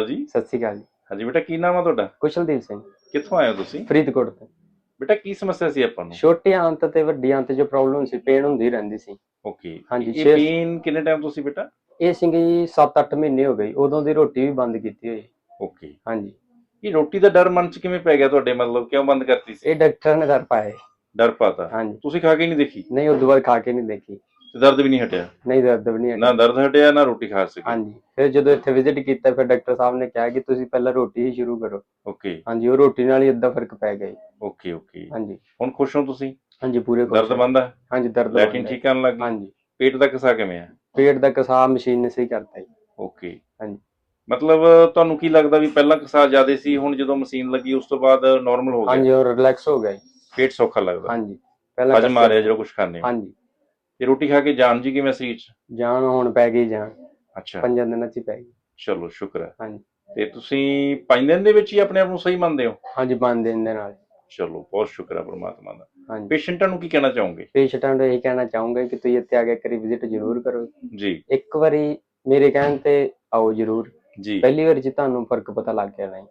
ਹਾਂਜੀ? ਸਤਿ ਸ਼੍ਰੀ ਅਕਾਲ ਜੀ। ਹਾਂਜੀ ਬੇਟਾ ਕੀ ਨਾਮ ਆ ਤੁਹਾਡਾ? ਕੁਸ਼ਲਦੀਪ ਸਿੰਘ। ਕਿੱਥੋਂ ਆਏ ਹੋ ਤੁਸੀਂ? ਫਰੀਦਕੋਟ ਤੋਂ। ਬੇਟਾ ਕੀ ਸਮੱਸਿਆ ਸੀ ਆਪਾਂ ਨੂੰ? ਛੋਟੇ ਅੰਤ ਤੇ ਵੱਡੀ ਅੰਤ ਜੋ ਪ੍ਰੋਬਲਮ ਸੀ ਪੇਨ ਹੁੰਦੀ ਰਹਿੰਦੀ ਸੀ। ਓਕੇ ਹਾਂਜੀ, ਇਹ ਛੇ- ਪੇਨ ਕਿੰਨੇ ਟਾਈਮ ਤੋਂ ਸੀ ਬੇਟਾ? ਇਹ ਸਿੰਘ ਜੀ 7-8 ਮਹੀਨੇ ਹੋ ਗਏ। ਉਦੋਂ ਦੀ ਰੋਟੀ ਵੀ ਬੰਦ ਕੀਤੀ ਹੋਈ। ਓਕੇ ਹਾਂਜੀ। ਇਹ ਰੋਟੀ ਦਾ ਡਰ ਮਨ ਚ ਕਿਵੇਂ ਪੈ ਗਿਆ ਤੁਹਾਡੇ? ਮਤਲਬ ਕਿਉਂ ਬੰਦ ਕਰਤੀ ਸੀ? ਇਹ ਡਾਕਟਰ ਨੇ ਦਰ ਪਾਏ ਡਰ ਪਾਤਾ। ਹਾਂਜੀ। ਤੁਸੀਂ ਖਾ ਕੇ ਨਹੀਂ ਦੇਖੀ? ਨਹੀਂ ਉਦੋਂ ਬਾਅਦ ਖਾ ਕੇ ਨਹੀਂ ਦੇਖੀ। ਤੇ ਦਰਦ ਵੀ ਨਹੀਂ ਹਟਿਆ? ਨਹੀਂ ਦਰਦ ਵੀ ਨਹੀਂ ਨਾ ਦਰਦ ਹਟਿਆ ਨਾ ਰੋਟੀ ਖਾ ਸਕੇ। ਹਾਂਜੀ ਫਿਰ ਜਦੋਂ ਇੱਥੇ ਵਿਜ਼ਿਟ ਕੀਤਾ ਫਿਰ ਡਾਕਟਰ ਸਾਹਿਬ ਨੇ ਕਿਹਾ ਕਿ ਤੁਸੀਂ ਪਹਿਲਾਂ ਰੋਟੀ ਹੀ ਸ਼ੁਰੂ ਕਰੋ। ਓਕੇ। ਹਾਂਜੀ ਉਹ ਰੋਟੀ ਨਾਲ ਹੀ ਅੱਧਾ ਫ਼ਰਕ ਪੈ ਗਿਆ ਜੀ। Okay okay. ਹਾਂਜੀ। ਹੁਣ ਖੁਸ਼ ਹੋ ਤੁਸੀਂ? ਹਾਂਜੀ ਪੂਰੇ ਖੁਸ਼ ਦਰਦ ਹਾਂ। ਬੰਦ ਹੈ ਹਾਂਜੀ ਦਰਦ ਲੈਟਿਨ ਬੰਦ ਹੈ। ਠੀਕ ਕਰਨ ਲੱਗ ਗਈ? ਹਾਂਜੀ। ਪੇਟ ਦਾ ਕਿਸਾ ਕਿਵੇਂ ਹੈ ਪੇਟ ਦਾ ਕਸਾ ਮਸ਼ੀਨ ਨੇ ਸਹੀ ਕਰਤਾ ਜੀ। ਓਕੇ। ਹਾਂਜੀ। ਮਤਲਬ ਤੁਹਾਨੂੰ ਕੀ ਲੱਗਦਾ ਵੀ ਪਹਿਲਾਂ ਕਿਸਾ ਜ਼ਿਆਦਾ ਸੀ ਹੁਣ ਜਦੋਂ ਮਸ਼ੀਨ ਲੱਗੀ ਉਸ ਤੋਂ ਬਾਅਦ ਨਾਰਮਲ ਹੋ ਗਿਆ? ਹਾਂਜੀ ਉਹ ਰਿਲੈਕਸ ਹੋ ਗਿਆ ਜੀ। ਪੇਟ ਸੌਖਾ ਲੱਗਦਾ? ਹਾਂਜੀ। ਪਹਿਲਾਂ ਹਜਮ ਆ ਰਿਹਾ ਜਦੋਂ ਕੁਝ ਖਾਂਦੇ ਹੋ? ਹਾਂਜੀ। ਤੇ ਰੋਟੀ ਖਾ ਕੇ ਜਾਨ ਜੀ ਕਿਵੇਂ ਸਰੀਰ ਚ? ਜਾਨ ਹੁਣ ਪੈ ਗਈ ਜਾਨ ਅੱਛਾ। ਪੰਜਾਂ ਦਿਨਾਂ ਚ ਹੀ ਪੈ ਗਈ। ਚਲੋ ਸ਼ੁਕਰ ਹੈ। ਹਾਂਜੀ। ਤੇ ਤੁਸੀਂ ਪੰਜ ਦਿਨ ਦੇ ਵਿੱਚ ਹੀ ਆਪਣੇ ਆਪ ਨੂੰ ਸਹੀ ਮੰਨਦੇ ਹੋ? ਹਾਂਜੀ ਪੰਜ ਦਿਨ ਦੇ ਨਾਲ। ਚਲੋ ਬਹੁਤ ਸ਼ੁਕਰ ਹੈ ਪਰਮਾਤਮਾ ਦਾ। ਹਾਂਜੀ। ਪੇਸ਼ੈਂਟਾਂ ਨੂੰ ਕੀ ਕਹਿਣਾ ਚਾਹੋਗੇ? ਪੇਸ਼ੈਂਟਾਂ ਨੂੰ ਇਹ ਕਹਿਣਾ ਚਾਹੂੰਗਾ ਕਿ ਤੁਸੀਂ ਇੱਥੇ ਆ ਕੇ ਇੱਕ ਵਾਰੀ ਵਿਜ਼ਿਟ ਜ਼ਰੂਰ ਕਰੋ। ਜੀ। ਇੱਕ ਵਾਰੀ ਮੇਰੇ ਕਹਿਣ ਤੇ ਆਓ ਜ਼ਰੂਰ। ਜੀ। ਪਹਿਲੀ ਵਾਰੀ ਚ ਤੁਹਾਨੂੰ ਫ਼ਰਕ ਪਤਾ ਲੱਗ ਜਾਣਾ ਹੈ